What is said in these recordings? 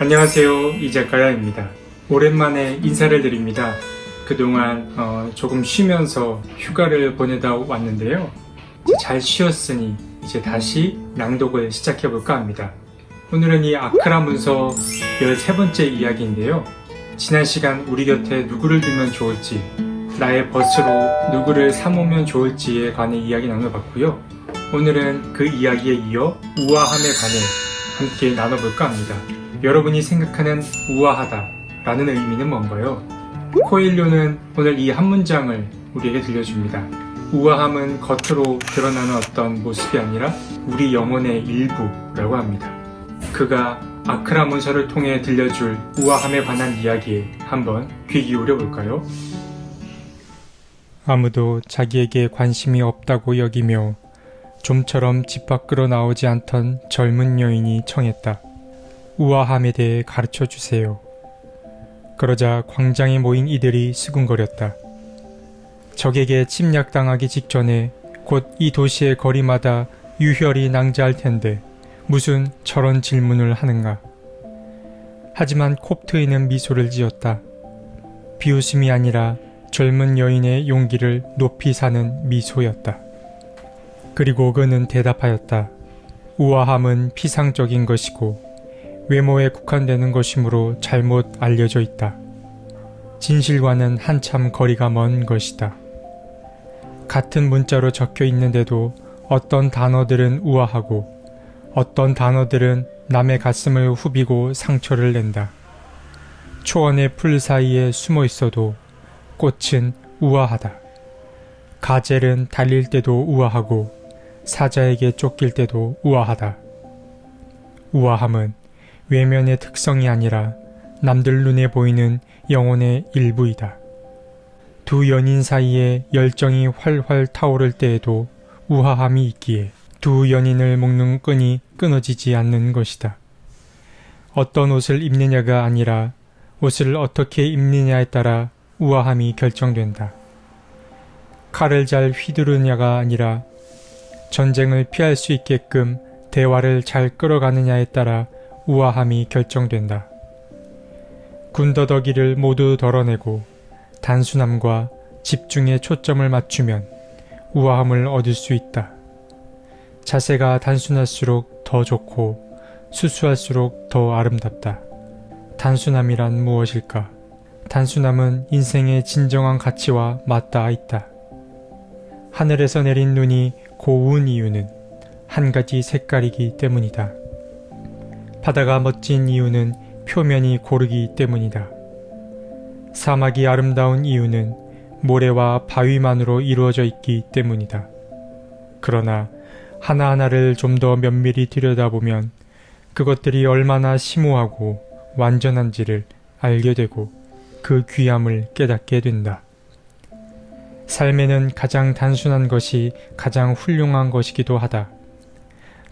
안녕하세요. 이작가야입니다. 오랜만에 인사를 드립니다. 그동안 어, 조금 쉬면서 휴가를 보내다 왔는데요. 잘 쉬었으니 이제 다시 낭독을 시작해 볼까 합니다. 오늘은 이 아크라 문서 13번째 이야기인데요. 지난 시간 우리 곁에 누구를 두면 좋을지, 나의 버스로 누구를 사모면 좋을지에 관해 이야기 나눠봤고요. 오늘은 그 이야기에 이어 우아함에 관해 함께 나눠볼까 합니다. 여러분이 생각하는 우아하다 라는 의미는 뭔가요? 코일료는 오늘 이 한 문장을 우리에게 들려줍니다. 우아함은 겉으로 드러나는 어떤 모습이 아니라 우리 영혼의 일부라고 합니다. 그가 아크라 문서를 통해 들려줄 우아함에 관한 이야기에 한번 귀 기울여 볼까요? 아무도 자기에게 관심이 없다고 여기며 좀처럼 집 밖으로 나오지 않던 젊은 여인이 청했다. 우아함에 대해 가르쳐 주세요. 그러자 광장에 모인 이들이 수군거렸다. 적에게 침략당하기 직전에 곧 이 도시의 거리마다 유혈이 낭자할 텐데 무슨 저런 질문을 하는가. 하지만 콥 트이는 미소를 지었다. 비웃음이 아니라 젊은 여인의 용기를 높이 사는 미소였다. 그리고 그는 대답하였다. 우아함은 피상적인 것이고 외모에 국한되는 것이므로 잘못 알려져 있다. 진실과는 한참 거리가 먼 것이다. 같은 문자로 적혀 있는데도 어떤 단어들은 우아하고 어떤 단어들은 남의 가슴을 후비고 상처를 낸다. 초원의 풀 사이에 숨어 있어도 꽃은 우아하다. 가젤은 달릴 때도 우아하고 사자에게 쫓길 때도 우아하다. 우아함은 외면의 특성이 아니라 남들 눈에 보이는 영혼의 일부이다. 두 연인 사이에 열정이 활활 타오를 때에도 우아함이 있기에 두 연인을 묶는 끈이 끊어지지 않는 것이다. 어떤 옷을 입느냐가 아니라 옷을 어떻게 입느냐에 따라 우아함이 결정된다. 칼을 잘 휘두르냐가 아니라 전쟁을 피할 수 있게끔 대화를 잘 끌어가느냐에 따라 우아함이 결정된다. 군더더기를 모두 덜어내고 단순함과 집중에 초점을 맞추면 우아함을 얻을 수 있다. 자세가 단순할수록 더 좋고 수수할수록 더 아름답다. 단순함이란 무엇일까? 단순함은 인생의 진정한 가치와 맞닿아 있다. 하늘에서 내린 눈이 고운 이유는 한 가지 색깔이기 때문이다. 바다가 멋진 이유는 표면이 고르기 때문이다. 사막이 아름다운 이유는 모래와 바위만으로 이루어져 있기 때문이다. 그러나 하나하나를 좀 더 면밀히 들여다보면 그것들이 얼마나 심오하고 완전한지를 알게 되고 그 귀함을 깨닫게 된다. 삶에는 가장 단순한 것이 가장 훌륭한 것이기도 하다.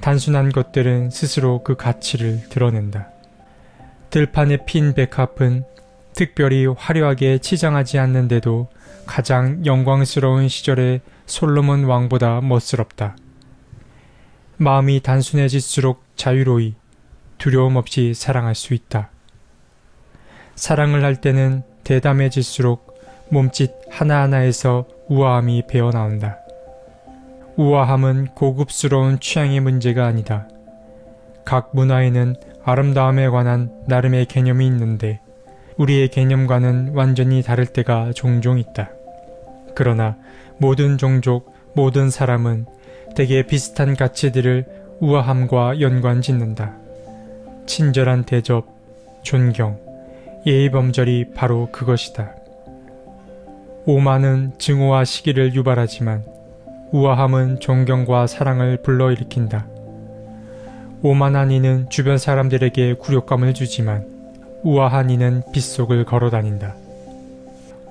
단순한 것들은 스스로 그 가치를 드러낸다. 들판에 핀 백합은 특별히 화려하게 치장하지 않는데도 가장 영광스러운 시절의 솔로몬 왕보다 멋스럽다. 마음이 단순해질수록 자유로이 두려움 없이 사랑할 수 있다. 사랑을 할 때는 대담해질수록 몸짓 하나하나에서 우아함이 배어나온다. 우아함은 고급스러운 취향의 문제가 아니다. 각 문화에는 아름다움에 관한 나름의 개념이 있는데 우리의 개념과는 완전히 다를 때가 종종 있다. 그러나 모든 종족, 모든 사람은 대개 비슷한 가치들을 우아함과 연관 짓는다. 친절한 대접, 존경, 예의범절이 바로 그것이다. 오만은 증오와 시기를 유발하지만 우아함은 존경과 사랑을 불러일으킨다. 오만한 이는 주변 사람들에게 굴욕감을 주지만 우아한 이는 빗속을 걸어다닌다.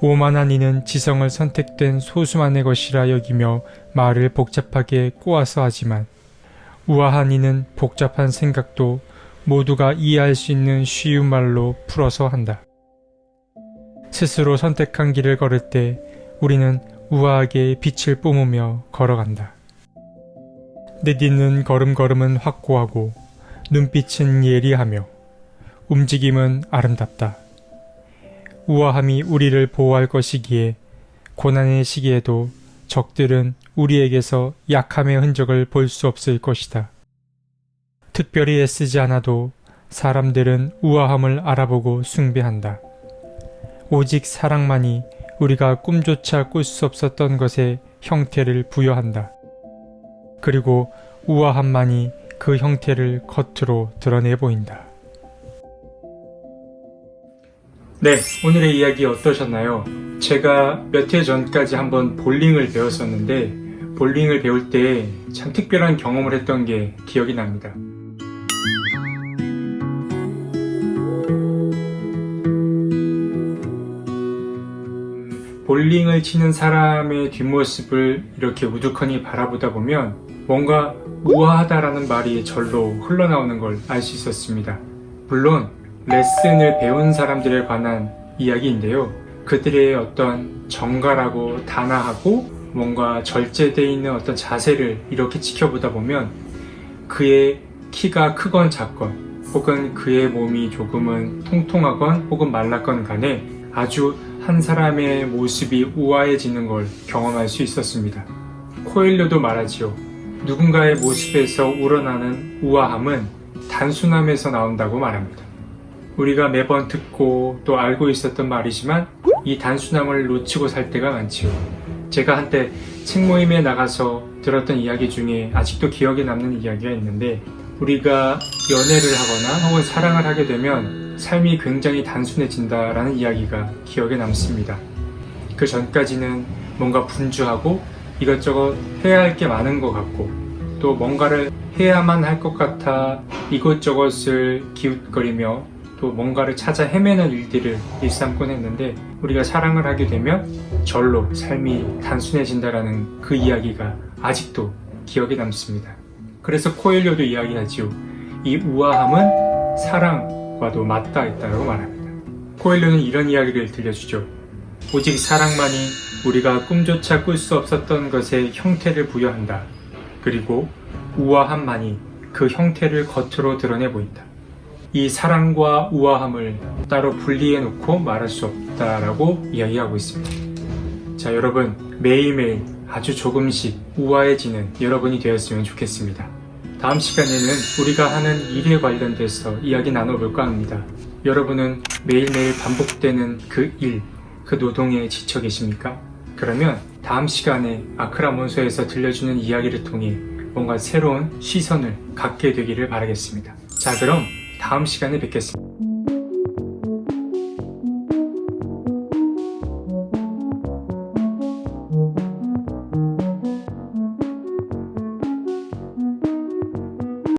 오만한 이는 지성을 선택된 소수만의 것이라 여기며 말을 복잡하게 꼬아서 하지만 우아한 이는 복잡한 생각도 모두가 이해할 수 있는 쉬운 말로 풀어서 한다. 스스로 선택한 길을 걸을 때 우리는 우아하게 빛을 뿜으며 걸어간다. 내딛는 걸음걸음은 확고하고 눈빛은 예리하며 움직임은 아름답다. 우아함이 우리를 보호할 것이기에 고난의 시기에도 적들은 우리에게서 약함의 흔적을 볼 수 없을 것이다. 특별히 애쓰지 않아도 사람들은 우아함을 알아보고 숭배한다. 오직 사랑만이 우리가 꿈조차 꿀 수 없었던 것에 형태를 부여한다. 그리고 우아함만이 그 형태를 겉으로 드러내 보인다. 네, 오늘의 이야기 어떠셨나요? 제가 몇 해 전까지 한번 볼링을 배웠었는데, 볼링을 배울 때 참 특별한 경험을 했던 게 기억이 납니다. 볼링을 치는 사람의 뒷모습을 이렇게 우두커니 바라보다 보면 뭔가 우아하다라는 말이 절로 흘러나오는 걸 알 수 있었습니다. 물론 레슨을 배운 사람들에 관한 이야기인데요. 그들의 어떤 정갈하고 단아하고 뭔가 절제되어 있는 어떤 자세를 이렇게 지켜보다 보면 그의 키가 크건 작건 혹은 그의 몸이 조금은 통통하건 혹은 말랐건 간에 아주 한 사람의 모습이 우아해지는 걸 경험할 수 있었습니다. 코엘료도 말하지요. 누군가의 모습에서 우러나는 우아함은 단순함에서 나온다고 말합니다. 우리가 매번 듣고 또 알고 있었던 말이지만 이 단순함을 놓치고 살 때가 많지요. 제가 한때 책 모임에 나가서 들었던 이야기 중에 아직도 기억에 남는 이야기가 있는데 우리가 연애를 하거나 혹은 사랑을 하게 되면 삶이 굉장히 단순해진다라는 이야기가 기억에 남습니다. 그 전까지는 뭔가 분주하고 이것저것 해야 할 게 많은 것 같고 또 뭔가를 해야만 할 것 같아 이것저것을 기웃거리며 또 뭔가를 찾아 헤매는 일들을 일삼곤 했는데 우리가 사랑을 하게 되면 절로 삶이 단순해진다라는 그 이야기가 아직도 기억에 남습니다. 그래서 코엘료도 이야기하지요. 이 우아함은 사랑 과도 맞닿아 있다고 말합니다. 코엘료는 이런 이야기를 들려주죠. 오직 사랑만이 우리가 꿈조차 꿀 수 없었던 것에 형태를 부여한다. 그리고 우아함만이 그 형태를 겉으로 드러내 보인다. 이 사랑과 우아함을 따로 분리해 놓고 말할 수 없다라고 이야기하고 있습니다. 자, 여러분, 매일매일 아주 조금씩 우아해지는 여러분이 되었으면 좋겠습니다. 다음 시간에는 우리가 하는 일에 관련돼서 이야기 나눠볼까 합니다. 여러분은 매일매일 반복되는 그 일, 그 노동에 지쳐 계십니까? 그러면 다음 시간에 아크라몬서에서 들려주는 이야기를 통해 뭔가 새로운 시선을 갖게 되기를 바라겠습니다. 자, 그럼 다음 시간에 뵙겠습니다.